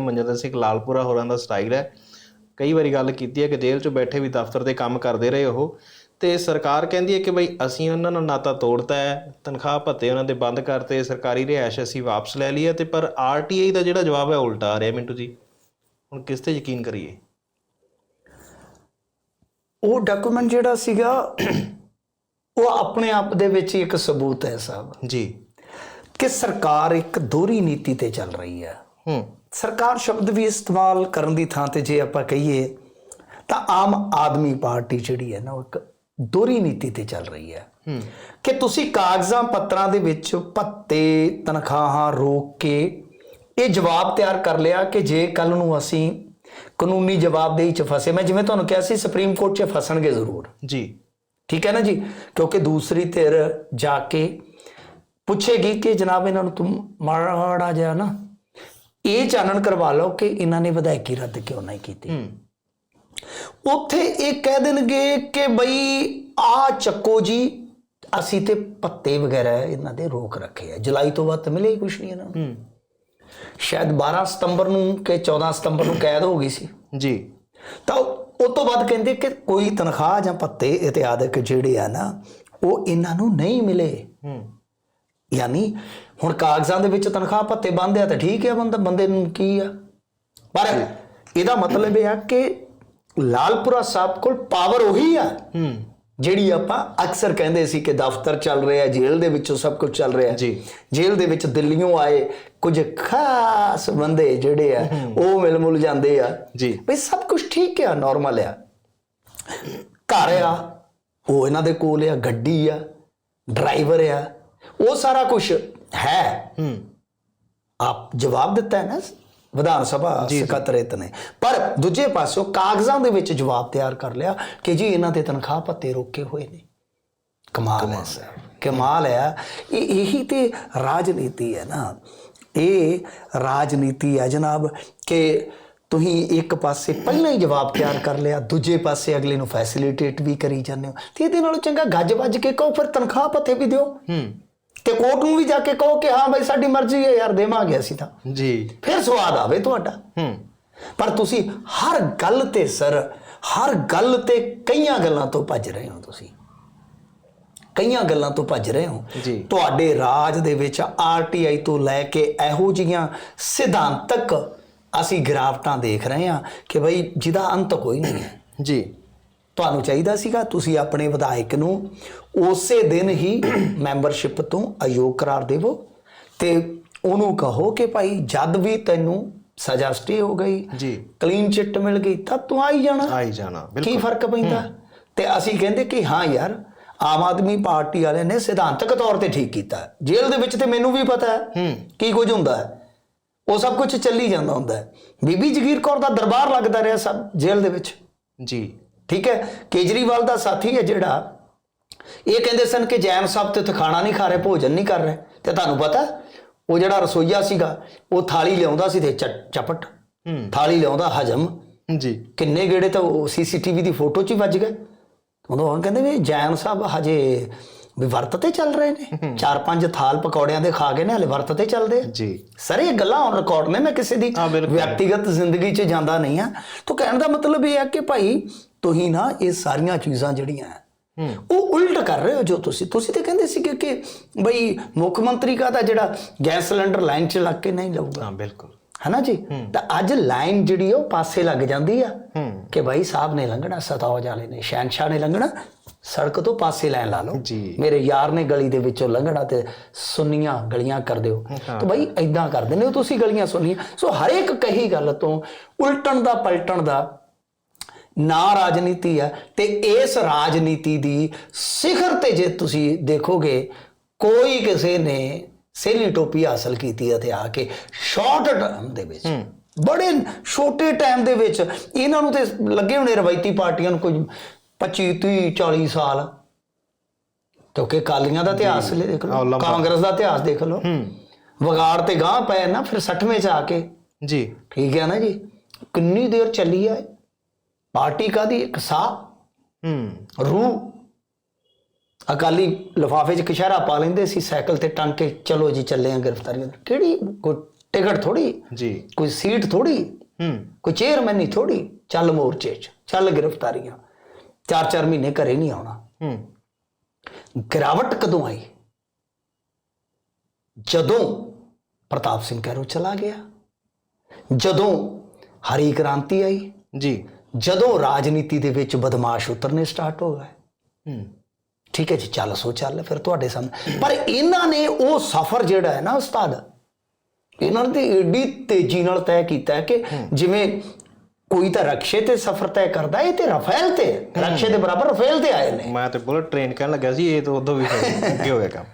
ਮਨਜਿੰਦਰ ਸਿੰਘ ਲਾਲਪੁਰਾ ਹੋਰਾਂ ਦਾ ਸਟਾਈਲ ਹੈ। ਕਈ ਵਾਰੀ ਗੱਲ ਕੀਤੀ ਹੈ ਕਿ ਜੇਲ੍ਹ 'ਚ ਬੈਠੇ ਵੀ ਦਫ਼ਤਰ ਦੇ ਕੰਮ ਕਰਦੇ ਰਹੇ ਉਹ। ਤੇ ਸਰਕਾਰ ਕਹਿੰਦੀ ਹੈ ਕਿ ਬਈ ਅਸੀਂ ਉਹਨਾਂ ਨਾਲ ਨਾਤਾ ਤੋੜਤਾ ਹੈ ਤਨਖਾਹ ਭੱਤੇ ਉਹਨਾਂ ਦੇ ਬੰਦ ਕਰਤੇ ਸਰਕਾਰੀ ਰਿਹਾਇਸ਼ ਅਸੀਂ ਵਾਪਸ ਲੈ ਲਈ ਹੈ ਤੇ ਪਰ ਆਰਟੀਆਈ ਦਾ ਜਿਹੜਾ ਜਵਾਬ ਹੈ ਉਲਟਾ ਆ ਰਿਹਾ ਮਿੰਟੂ ਜੀ। ਹੁਣ ਕਿਸ ਤੇ ਯਕੀਨ ਕਰੀਏ? ਉਹ ਡਾਕੂਮੈਂਟ ਜਿਹੜਾ ਸੀਗਾ ਉਹ ਆਪਣੇ ਆਪ ਦੇ ਵਿੱਚ ਇੱਕ ਸਬੂਤ ਹੈ ਸਾਹਿਬ। ਜੀ। ਕਿ ਸਰਕਾਰ ਇੱਕ ਦੋਹਰੀ ਨੀਤੀ ਤੇ ਚੱਲ ਰਹੀ ਹੈ। ਹੂੰ। ਸਰਕਾਰ ਸ਼ਬਦ ਵੀ ਇਸਤੇਮਾਲ ਕਰਨ ਦੀ ਥਾਂ ਤੇ ਜੇ ਆਪਾਂ ਕਹੀਏ ਤਾਂ ਆਮ ਆਦਮੀ ਪਾਰਟੀ ਜਿਹੜੀ ਹੈ ਨਾ ਉਹ ਇੱਕ ਦੋਹਰੀ ਨੀਤੀ ਤੇ ਚੱਲ ਰਹੀ ਹੈ। ਹੂੰ। ਕਿ ਤੁਸੀਂ ਕਾਗਜ਼ਾਂ ਪੱਤਰਾਂ ਦੇ ਵਿੱਚ ਭੱਤੇ ਤਨਖਾਹਾਂ ਰੋਕ ਕੇ ਇਹ ਜਵਾਬ ਤਿਆਰ ਕਰ ਲਿਆ ਕਿ ਜੇ ਕੱਲ ਨੂੰ ਅਸੀਂ ਕਾਨੂੰਨੀ ਜਵਾਬਦੇਹੀ ਚ ਫਸੇ ਮੈਂ ਜਿਵੇਂ ਤੁਹਾਨੂੰ ਕਿਹਾ ਸੀ ਸੁਪਰੀਮ ਕੋਰਟ 'ਚ ਫਸਣਗੇ ਜ਼ਰੂਰ। ਜੀ। ਠੀਕ ਹੈ ਨਾ ਜੀ? ਕਿਉਂਕਿ ਦੂਸਰੀ ਧਿਰ ਜਾ ਕੇ ਪੁੱਛੇਗੀ ਕਿ ਜਨਾਬ ਇਹਨਾਂ ਨੂੰ ਤੁਮ ਮਾੜਾ ਜਿਹਾ ਨਾ ਇਹ ਚਾਨਣ ਕਰਵਾ ਲਓ ਕਿ ਇਹਨਾਂ ਨੇ ਵਿਧਾਇਕੀ ਰੱਦ ਕਿਉਂ ਨਹੀਂ ਕੀਤੀ। ਉੱਥੇ ਇਹ ਕਹਿ ਦੇਣਗੇ ਕਿ ਬਈ ਆ ਚੱਕੋ ਜੀ ਅਸੀਂ ਤੇ ਪੱਤੇ ਵਗੈਰਾ ਇਹਨਾਂ ਦੇ ਰੋਕ ਰੱਖੇ ਆ। ਜੁਲਾਈ ਤੋਂ ਬਾਅਦ ਮਿਲੇ ਹੀ ਕੁਛ ਨਹੀਂ ਇਹਨਾਂ ਨੂੰ। ਸ਼ਾਇਦ 12 ਸਤੰਬਰ ਨੂੰ ਕਿ 14 ਸਤੰਬਰ ਨੂੰ ਕੈਦ ਹੋ ਗਈ ਸੀ। ਜੀ। ਤਾਂ ਉਹ ਤੋਂ ਬਾਅਦ ਕਹਿੰਦੇ ਕਿ ਕੋਈ ਤਨਖਾਹ ਜਾਂ ਭੱਤੇ ਇਤਿਆਦਿਕ ਜਿਹੜੇ ਆ ਨਾ ਉਹ ਇਹਨਾਂ ਨੂੰ ਨਹੀਂ ਮਿਲੇ। ਹੂੰ। ਯਾਨੀ ਹੁਣ ਕਾਗਜ਼ਾਂ ਦੇ ਵਿੱਚ ਤਨਖਾਹ ਭੱਤੇ ਬੰਦ ਆ ਤਾਂ ਠੀਕ ਹੈ ਬੰਦਾ ਬੰਦੇ ਨੂੰ ਕੀ ਆ? ਪਰ ਇਹਦਾ ਮਤਲਬ ਇਹ ਆ ਕਿ ਲਾਲਪੁਰਾ ਸਾਹਿਬ ਕੋਲ ਪਾਵਰ ਉਹੀ ਆ। ਹੂੰ। ਜਿਹੜੀ ਆਪਾਂ ਅਕਸਰ ਕਹਿੰਦੇ ਸੀ ਕਿ ਦਫ਼ਤਰ ਚੱਲ ਰਿਹਾ ਜੇਲ੍ਹ ਦੇ ਵਿੱਚੋਂ ਸਭ ਕੁਝ ਚੱਲ ਰਿਹਾ। ਜੀ। ਜੇਲ੍ਹ ਦੇ ਵਿੱਚ ਦਿੱਲੀੋਂ ਆਏ ਕੁਝ ਖਾਸ ਬੰਦੇ ਜਿਹੜੇ ਆ ਉਹ ਮਿਲ ਮੁਲ ਜਾਂਦੇ ਆ। ਜੀ। ਬਈ ਸਭ ਕੁਝ ਠੀਕ ਆ ਨਾਰਮਲ ਆ। ਘਰ ਆ ਉਹ ਇਹਨਾਂ ਦੇ ਕੋਲ ਆ ਗੱਡੀ ਆ ਡਰਾਈਵਰ ਆ। ਉਹ ਸਾਰਾ ਕੁਝ ਹੈ। ਹੂੰ। ਆਪ ਜਵਾਬ ਦਿੱਤਾ ਹੈ ਨਾ ਵਿਧਾਨ ਸਭਾ ਸਕੱਤਰੇਤ ਨੇ। ਪਰ ਦੂਜੇ ਪਾਸੋਂ ਕਾਗਜ਼ਾਂ ਦੇ ਵਿੱਚ ਜਵਾਬ ਤਿਆਰ ਕਰ ਲਿਆ ਕਿ ਜੀ ਇਹਨਾਂ ਦੇ ਤਨਖਾਹ ਭੱਤੇ ਰੋਕੇ ਹੋਏ ਨੇ। ਕਮਾਲ ਹੈ ਸਰ। ਕਮਾਲ ਹੈ। ਇਹ ਇਹੀ ਤੇ ਰਾਜਨੀਤੀ ਹੈ ਨਾ। ਇਹ ਰਾਜਨੀਤੀ ਹੈ ਜਨਾਬ ਕਿ ਤੁਸੀਂ ਇੱਕ ਪਾਸੇ ਪਹਿਲਾਂ ਹੀ ਜਵਾਬ ਤਿਆਰ ਕਰ ਲਿਆ ਦੂਜੇ ਪਾਸੇ ਅਗਲੇ ਨੂੰ ਫੈਸਿਲਿਟੇਟ ਵੀ ਕਰੀ ਜਾਂਦੇ ਹੋ। ਤੇ ਇਹਦੇ ਨਾਲੋਂ ਚੰਗਾ ਗੱਜ ਵੱਜ ਕੇ ਕਹੋ ਫਿਰ ਤਨਖਾਹ ਭੱਤੇ ਵੀ ਦਿਓ। ਹੂੰ। ਤੇ ਕੋਰਟ ਨੂੰ ਵੀ ਜਾ ਕੇ ਕਹੋ ਕਿ ਹਾਂ ਬਈ ਸਾਡੀ ਮਰਜ਼ੀ ਹੈ ਯਾਰ ਦੇਵਾਂਗੇ ਅਸੀਂ ਤਾਂ। ਜੀ। ਫਿਰ ਸਵਾਦ ਆਵੇ ਤੁਹਾਡਾ। ਹੂੰ। ਪਰ ਤੁਸੀਂ ਹਰ ਗੱਲ ਤੇ ਸਰ ਹਰ ਗੱਲ ਤੇ ਕਈਆਂ ਗੱਲਾਂ ਤੋਂ ਭੱਜ ਰਹੇ ਹੋ ਤੁਸੀਂ। ਕਈਆਂ ਗੱਲਾਂ ਤੋਂ ਭੱਜ ਰਹੇ ਹੋ। ਜੀ। ਤੁਹਾਡੇ ਰਾਜ ਦੇ ਵਿੱਚ ਆਰਟੀਆਈ ਤੋਂ ਲੈ ਕੇ ਇਹੋ ਜੀਆਂ ਸਿਧਾਂਤਕ ਅਸੀਂ ਗਿਰਾਵਟਾਂ ਦੇਖ ਰਹੇ ਹਾਂ ਕਿ ਬਈ ਜਿਹਦਾ ਅੰਤ ਕੋਈ ਨਹੀਂ ਹੈ। ਜੀ। ਤੁਹਾਨੂੰ ਚਾਹੀਦਾ ਸੀਗਾ ਤੁਸੀਂ ਆਪਣੇ ਵਿਧਾਇਕ ਨੂੰ ਉਸੇ ਦਿਨ ਹੀ ਮੈਂਬਰਸ਼ਿਪ ਤੋਂ ਅਯੋਗ ਕਰਾਰ ਦੇਵੋ ਤੇ ਉਹਨੂੰ ਕਹੋ ਕਿ ਭਾਈ ਜਦ ਵੀ ਤੈਨੂੰ ਸਜ਼ਾ ਸਟੇ ਹੋ ਗਈ ਜੀ। ਕਲੀਨ ਚਿੱਟ ਮਿਲ ਗਈ ਤਾਂ ਤੂੰ ਆਈ ਜਾਣਾ। ਆਈ ਜਾਣਾ ਕੀ ਬਿਲਕੁਲ। ਫ਼ਰਕ ਪੈਂਦਾ? ਤੇ ਅਸੀਂ ਕਹਿੰਦੇ ਕਿ ਹਾਂ ਯਾਰ ਆਮ ਆਦਮੀ ਪਾਰਟੀ ਵਾਲਿਆਂ ਨੇ ਸਿਧਾਂਤਕ ਤੌਰ ਤੇ ਠੀਕ ਕੀਤਾ। ਜੇਲ੍ਹ ਦੇ ਵਿੱਚ ਤੇ ਮੈਨੂੰ ਵੀ ਪਤਾ ਹੂੰ। ਕੀ ਕੁਝ ਹੁੰਦਾ ਹੈ। ਉਹ ਸਭ ਕੁਝ ਚੱਲੀ ਜਾਂਦਾ ਹੁੰਦਾ ਹੈ। ਬੀਬੀ ਜਗੀਰ ਕੌਰ ਦਾ ਦਰਬਾਰ ਲੱਗਦਾ ਰਿਹਾ ਸਭ ਜੇਲ੍ਹ ਦੇ ਵਿੱਚ। ਜੀ। ਠੀਕ ਹੈ? ਕੇਜਰੀਵਾਲ ਦਾ ਸਾਥੀ ਹੈ ਜਿਹੜਾ ਇਹ ਕਹਿੰਦੇ ਸਨ ਕਿ ਜੈਨ ਸਾਹਿਬ ਤੇ ਖਾਣਾ ਨਹੀਂ ਖਾ ਰਹੇ ਭੋਜਨ ਨਹੀਂ ਕਰ ਰਹੇ। ਤੇ ਤੁਹਾਨੂੰ ਪਤਾ ਉਹ ਜਿਹੜਾ ਰਸੋਈਆ ਸੀਗਾ ਉਹ ਥਾਲੀ ਲਿਆਉਂਦਾ ਸੀ ਤੇ ਚਪਟ। ਥਾਲੀ ਲਿਆਉਂਦਾ ਹਜਮ। ਜੀ। ਕਿੰਨੇ ਗੇੜੇ ਤਾਂ ਉਹ ਸੀਸੀਟੀਵੀ ਦੀ ਫੋਟੋ 'ਚ ਹੀ ਵੱਜ ਗਏ। ਉਦੋਂ ਉਹ ਕਹਿੰਦੇ ਵੀ ਜੈਨ ਸਾਹਿਬ ਹਜੇ ਵੀ ਵਰਤ ਤੇ ਚੱਲ ਰਹੇ ਨੇ। ਚਾਰ ਪੰਜ ਥਾਲ ਪਕੌੜਿਆਂ ਦੇ ਖਾ ਗਏ ਨੇ ਹਲੇ ਵਰਤ ਤੇ ਚੱਲਦੇ ਜੀ। ਸਰ ਇਹ ਗੱਲਾਂ ਔਨ ਰਿਕਾਰਡ ਨੇ ਮੈਂ ਕਿਸੇ ਦੀ। ਵਿਅਕਤੀਗਤ ਜ਼ਿੰਦਗੀ 'ਚ ਜਾਂਦਾ ਨਹੀਂ ਆ। ਤਾਂ ਕਹਿਣ ਦਾ ਮਤਲਬ ਇਹ ਹੈ ਕਿ ਭਾਈ ਤੁਸੀਂ ਨਾ ਇਹ ਸਾਰੀਆਂ ਚੀਜ਼ਾਂ ਜਿਹੜੀਆਂ ਉਹ ਉਲਟ ਕਰ ਰਹੇ ਹੋ ਜੋ ਤੁਸੀਂ। ਤੁਸੀਂ ਤੇ ਕਹਿੰਦੇ ਸੀ ਕਿ ਬਈ ਮੁੱਖ ਮੰਤਰੀ ਕਾ ਤਾਂ ਜਿਹੜਾ ਗੈਸ ਸਿਲੰਡਰ ਲਾਈਨ 'ਚ ਲੱਗ ਕੇ ਨਹੀਂ ਲਊਗਾ ਹਾਂ ਬਿਲਕੁਲ। ਹਨਾ ਜੀ? ਤਾਂ ਅੱਜ ਲਾਈਨ ਜਿਹੜੀ ਉਹ ਪਾਸੇ ਲੱਗ ਜਾਂਦੀ ਆ ਕਿ ਭਾਈ ਸਾਹਿਬ ਨੇ ਲੰਘਣਾ ਸਤੌਜ ਵਾਲੇ ਨੇ ਸ਼ਹਿਨशाह ਨੇ ਲੰਘਣਾ। ਸੜਕ ਤੋਂ ਪਾਸੇ ਲੈਣ ਲਾ ਲਓ। ਮੇਰੇ ਯਾਰ ਨੇ ਗਲੀ ਦੇ ਵਿੱਚੋਂ ਲੰਘਣਾ ਤੇ ਸੁੰਨੀਆਂ ਗਲੀਆਂ ਕਰ ਦਿਓ। ਤਾਂ ਭਾਈ ਐਦਾਂ ਕਰਦੇ ਨੇ ਤੁਸੀਂ ਗਲੀਆਂ ਸੁੰਨੀਆਂ। ਸੋ ਹਰ ਇੱਕ ਕਹੀ ਗੱਲ ਤੋਂ ਉਲਟਣ ਦਾ ਪਲਟਣ ਦਾ ਨਾ ਰਾਜਨੀਤੀ ਆ ਤੇ ਇਸ ਰਾਜਨੀਤੀ ਦੀ ਸਿਖਰ ਤੇ ਜੇ ਤੁਸੀਂ ਦੇਖੋਗੇ ਕੋਈ ਕਿਸੇ ਨੇ ਸੇਲੀ ਟੋਪੀ ਹਾਸਲ ਕੀਤੀ ਹੈ ਤੇ ਆ ਕੇ ਸ਼ਾਰਟ ਟਰਮ ਦੇ ਵਿੱਚ ਬੜੇ ਛੋਟੇ ਟਾਈਮ ਦੇ ਵਿੱਚ ਇਹਨਾਂ ਨੂੰ ਤੇ ਲੱਗੇ ਹੋਣੇ ਰਵਾਇਤੀ ਪਾਰਟੀਆਂ ਨੂੰ ਕੋਈ 25 30 40 ਸਾਲ। ਕਿਉਂਕਿ ਕਾਲੀਆਂ ਦਾ ਇਤਿਹਾਸ ਦੇਖ ਲਓ। ਕਾਂਗਰਸ ਦਾ ਇਤਿਹਾਸ ਦੇਖ ਲਓ। ਹੂੰ। ਵਿਗਾੜ ਤੇ ਗਾਂ ਪਏ ਨਾ ਫਿਰ 60ਵੇਂ ਚ ਆ ਕੇ। ਜੀ। ਠੀਕ ਹੈ ਨਾ ਜੀ? ਕਿੰਨੀ ਦੇਰ ਚੱਲੀ ਆ? ਪਾਰਟੀ ਕਾਦੀ ਇੱਕ ਸਾਹ? ਹੂੰ। ਰੂਹ? ਅਕਾਲੀ ਲਿਫਾਫੇ 'ਚ ਕਿਸ਼ਾਰਾ ਪਾ ਲੈਂਦੇ ਸੀ ਸਾਈਕਲ ਤੇ ਟੰਗ ਕੇ ਚਲੋ ਜੀ ਚੱਲੇ ਆ ਗ੍ਰਿਫਤਾਰੀ ਕਿਹੜੀ? ਕੋਈ ਟਿਕਟ ਥੋੜੀ ਜੀ। ਕੋਈ ਸੀਟ ਥੋੜੀ ਹੂੰ। ਕੋਈ ਚੇਅਰਮੈਨ ਨਹੀਂ ਥੋੜੀ ਚੱਲ ਮੋਰਚੇ 'ਚ ਚੱਲ ਗ੍ਰਿਫਤਾਰੀਆਂ। ਚਾਰ ਚਾਰ ਮਹੀਨੇ ਘਰੇ ਨਹੀਂ ਆਉਣਾ। ਹੂੰ। ਗਿਰਾਵਟ ਕਦੋਂ ਆਈ? ਜਦੋਂ ਪ੍ਰਤਾਪ ਸਿੰਘ ਕੈਰੋ ਚਲਾ ਗਿਆ। ਜਦੋਂ ਹਰੀ ਕ੍ਰਾਂਤੀ ਆਈ। ਜੀ। ਜਦੋਂ ਰਾਜਨੀਤੀ ਦੇ ਵਿੱਚ ਬਦਮਾਸ਼ ਉਤਰਨੇ ਸਟਾਰਟ ਹੋ ਗਏ। ਹੂੰ। ਠੀਕ ਹੈ ਜੀ ਚੱਲ ਸੋ ਚੱਲ ਫਿਰ ਤੁਹਾਡੇ ਸਾਹਮਣੇ। ਪਰ ਇਹਨਾਂ ਨੇ ਉਹ ਸਫ਼ਰ ਜਿਹੜਾ ਹੈ ਨਾ ਉਸਤਾਦ ਇਹਨਾਂ ਨੇ ਤੇ ਏਡੀ ਤੇਜ਼ੀ ਨਾਲ ਤੈਅ ਕੀਤਾ ਕਿ ਜਿਵੇਂ ਕੋਈ ਤਾਂ ਰਕਸ਼ੇ ਤੇ ਸਫ਼ਰ ਤੈਅ ਕਰਦਾ, ਇਹ ਤੇ ਰਫੇਲ ਤੇ ਹੈ। ਰਕਸ਼ੇ ਦੇ ਬਰਾਬਰ ਰਫੇਲ ਤੇ ਆਏ ਨੇ ਮੈਂ ਤੇ ਬੁਲਟ ਟ੍ਰੇਨ ਕਹਿਣ ਲੱਗਾ ਸੀ, ਇਹ ਤਾਂ ਉਦੋਂ ਵੀ ਫਿਰ ਅੱਗੇ ਹੋਇਆ ਕੰਮ